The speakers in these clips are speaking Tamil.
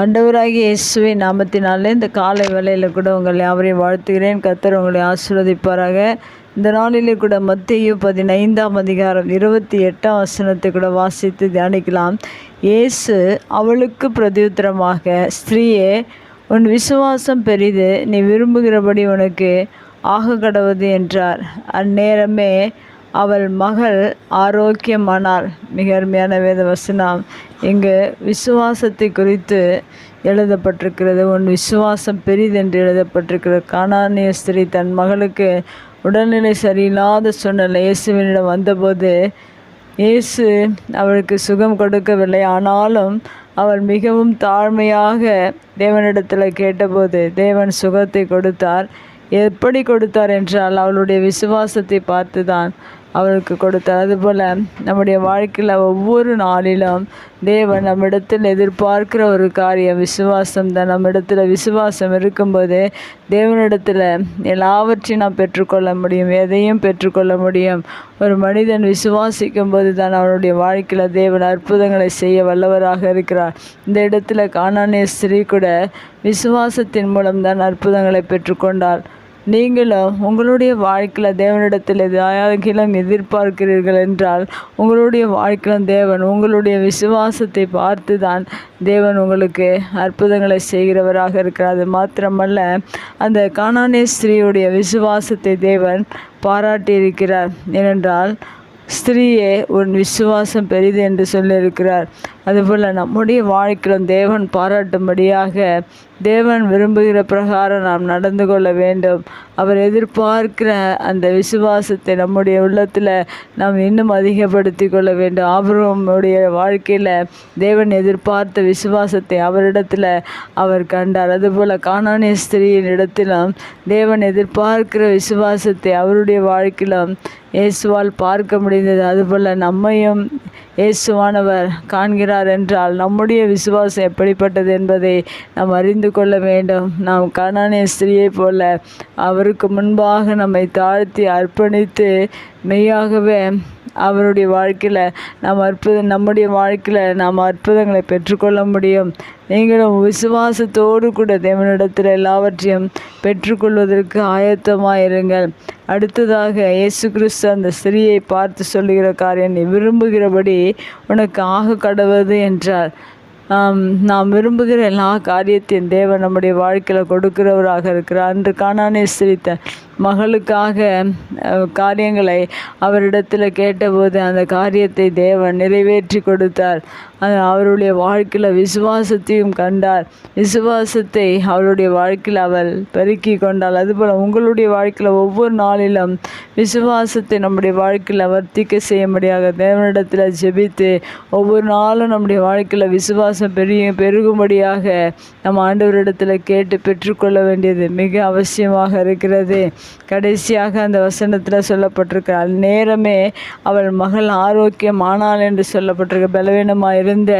ஆண்டவராகிய இயேசுவை நாமத்தினாலே இந்த காலை வேலையில் கூட உங்களை அவரையும் வாழ்த்துகிறேன். கத்தர் உங்களை ஆசீர்வதிப்பாராக. இந்த நாளிலே கூட மத்திய பதினைந்தாம் அதிகாரம் இருபத்தி எட்டாம் வசனத்தை கூட வாசித்து தியானிக்கலாம். இயேசு அவளுக்கு பிரதியுத்தரமாக ஸ்திரீயே உன் விசுவாசம் பெரிது நீ விரும்புகிறபடி உனக்கு ஆக கடவுது என்றார். அந்நேரமே அவள் மகள் ஆரோக்கியமானாள். மிக அருமையான வேத வசனம். இங்கு விசுவாசத்தை குறித்து எழுதப்பட்டிருக்கிறது. உன் விசுவாசம் பெரிதென்று எழுதப்பட்டிருக்கிறது. காணானிய ஸ்திரீ தன் மகளுக்கு உடல்நிலை சரியில்லாத சூழ்நிலை இயேசுவினிடம் வந்தபோது இயேசு அவளுக்கு சுகம் கொடுக்கவில்லை. ஆனாலும் அவள் மிகவும் தாழ்மையாக தேவனிடத்தில் கேட்டபோது தேவன் சுகத்தை கொடுத்தார். எப்படி கொடுத்தார்? என்றால் அவளுடைய விசுவாசத்தை பார்த்து அவருக்கு கொடுத்தார். அதுபோல் நம்முடைய வாழ்க்கையில் ஒவ்வொரு நாளிலும் தேவன் நம்மிடத்தில் எதிர்பார்க்கிற ஒரு காரியம் விசுவாசம் தான். நம்மிடத்தில் விசுவாசம் இருக்கும்போது தேவனிடத்தில் எல்லாவற்றையும் நாம் பெற்றுக்கொள்ள முடியும் எதையும் பெற்றுக்கொள்ள முடியும். ஒரு மனிதன் விசுவாசிக்கும் போது தான் அவனுடைய வாழ்க்கையில் தேவன் அற்புதங்களை செய்ய வல்லவராக இருக்கிறார். இந்த இடத்துல காணானே ஸ்திரீ கூட விசுவாசத்தின் மூலம்தான் அற்புதங்களை பெற்றுக்கொண்டாள் நீங்களும் உங்களுடைய வாழ்க்கையில் தேவனிடத்தில் எதாகிலும் எதிர்பார்க்கிறீர்கள் என்றால் உங்களுடைய வாழ்க்கையிலும் தேவன் உங்களுடைய விசுவாசத்தை பார்த்து தான் தேவன் உங்களுக்கு அற்புதங்களை செய்கிறவராக இருக்கிறார். அது மாத்திரமல்ல அந்த காணானே ஸ்ரீயுடைய விசுவாசத்தை தேவன் பாராட்டியிருக்கிறார் ஏனென்றால் ஸ்திரீயே உன் விசுவாசம் பெரிது என்று சொல்லியிருக்கிறார். அதுபோல் நம்முடைய வாழ்க்கையிலும் தேவன் பாராட்டும்படியாக தேவன் விரும்புகிற பிரகாரம் நாம் நடந்து கொள்ள வேண்டும். அவர் எதிர்பார்க்கிற அந்த விசுவாசத்தை நம்முடைய உள்ளத்தில் நாம் இன்னும் அதிகப்படுத்தி கொள்ள வேண்டும். அவருடைய வாழ்க்கையில் தேவன் எதிர்பார்த்த விசுவாசத்தை அவரிடத்தில் அவர் கண்டார். அதுபோல் காணானிய ஸ்திரீயின் இடத்திலும் தேவன் எதிர்பார்க்கிற விசுவாசத்தை அவருடைய வாழ்க்கையிலும் இயேசுவால் பார்க்க முடிந்தது. அதுபோல் நம்மையும் இயேசுவானவர் காண்கிறார் என்றால் நம்முடைய விசுவாசம் எப்படிப்பட்டது என்பதை நாம் அறிந்து கொள்ள வேண்டும். நாம் காணானிய ஸ்திரியைப் போல அவருக்கு முன்பாக நம்மை தாழ்த்தி அர்ப்பணித்து மெய்யாகவே அவருடைய வாழ்க்கையில் நாம் அற்புதம் நம்முடைய வாழ்க்கையில் நாம் அற்புதங்களை பெற்றுக்கொள்ள முடியும். நீங்களும் விசுவாசத்தோடு கூட தேவனிடத்தில் எல்லாவற்றையும் பெற்றுக்கொள்வதற்கு ஆயத்தமாயிருங்கள் அடுத்ததாக இயேசு கிறிஸ்து அந்த ஸ்திரியை பார்த்து சொல்லுகிற காரியம் நீ விரும்புகிறபடி உனக்கு ஆக கடவுது என்றார். நாம் விரும்புகிற எல்லா காரியத்தையும் தேவன் நம்முடைய வாழ்க்கையில் கொடுக்கிறவராக இருக்கிறார். அன்று காணானே சிரித்த மகளுக்காக காரியங்களை அவரிடத்தில் கேட்டபோது அந்த காரியத்தை தேவன் நிறைவேற்றி கொடுத்தார். அவருடைய வாழ்க்கையில் விசுவாசத்தையும் கண்டார். விசுவாசத்தை அவருடைய வாழ்க்கையில் அவள் பெருக்கி கொண்டாள். அதுபோல் உங்களுடைய வாழ்க்கையில் ஒவ்வொரு நாளிலும் விசுவாசத்தை நம்முடைய வாழ்க்கையில் வர்த்திக்க செய்ய முடியாத தேவனிடத்தில் ஜெபித்து ஒவ்வொரு நாளும் நம்முடைய வாழ்க்கையில் விசுவாசம் பெரிய பெருகும்படியாக நம் ஆண்டவரிடத்தில் கேட்டு பெற்றுக்கொள்ள வேண்டியது மிக அவசியமாக இருக்கிறது. கடைசியாக அந்த வசனத்தில் சொல்லப்பட்டிருக்கிறாள் நேரமே அவள் மகள் ஆரோக்கியமானாள் என்று சொல்லப்பட்டிருக்க பலவீனமாக இருந்த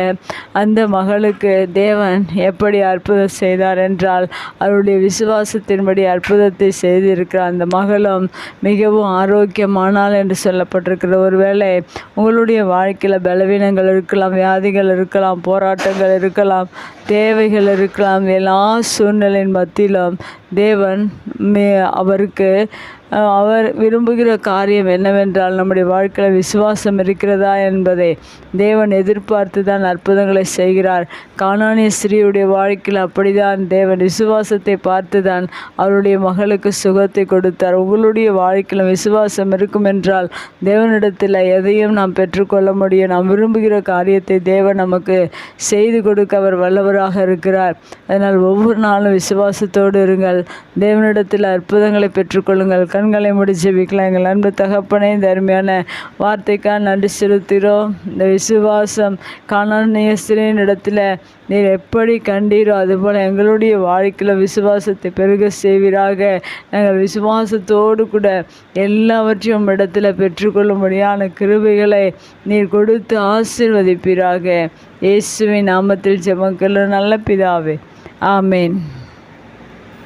அந்த மகளுக்கு தேவன் எப்படி அற்புதம் செய்தார் என்றால் அவருடைய விசுவாசத்தின்படி அற்புதத்தை செய்திருக்கிறார் அந்த மகளும் மிகவும் ஆரோக்கியமானால் என்று சொல்லப்பட்டிருக்கிற ஒருவேளை உங்களுடைய வாழ்க்கையில் பலவீனங்கள் இருக்கலாம் வியாதிகள் இருக்கலாம் போராட்டங்கள் இருக்கலாம் தேவைகள் இருக்கலாம் எல்லா சூழ்நிலையின் மத்தியிலும் தேவன் அவருக்கு அவர் விரும்புகிற காரியம் என்னவென்றால் நம்முடைய வாழ்க்கையில் விசுவாசம் இருக்கிறதா என்பதை தேவன் எதிர்பார்த்து தான் அற்புதங்களை செய்கிறார். காணானிய ஸ்ரீயுடைய வாழ்க்கையில் அப்படிதான் தேவன் விசுவாசத்தை பார்த்து தான் அவருடைய மகளுக்கு சுகத்தை கொடுத்தார். உங்களுடைய வாழ்க்கையில் விசுவாசம் இருக்கும் என்றால் தேவனிடத்தில் எதையும் நாம் பெற்றுக்கொள்ள முடியும். நாம் விரும்புகிற காரியத்தை தேவன் நமக்கு செய்து கொடுக்க அவர் வல்லவராக இருக்கிறார். அதனால் ஒவ்வொரு நாளும் விசுவாசத்தோடு இருங்கள். தேவனிடத்தில் அற்புதங்களை பெற்றுக்கொள்ளுங்கள். கண்களை முடிச்சு வைக்கலாம் எங்கள் அன்பு தகப்பனை தருமையான வார்த்தைக்காக நன்றி செலுத்துகிறோம். இந்த விசுவாசம் காணானிய ஸ்திரியின் இடத்துல நீர் எப்படி கண்டீரோ அதுபோல் எங்களுடைய வாழ்க்கையில் விசுவாசத்தை பெருக செய்வீராக. நாங்கள் விசுவாசத்தோடு கூட எல்லாவற்றையும் இடத்துல பெற்றுக்கொள்ளும்படியான கிருபைகளை நீர் கொடுத்து ஆசிர்வதிப்பீராக. இயேசுவின் நாமத்தில் ஜெபங்கள் நல்ல பிதாவே. ஆமேன்.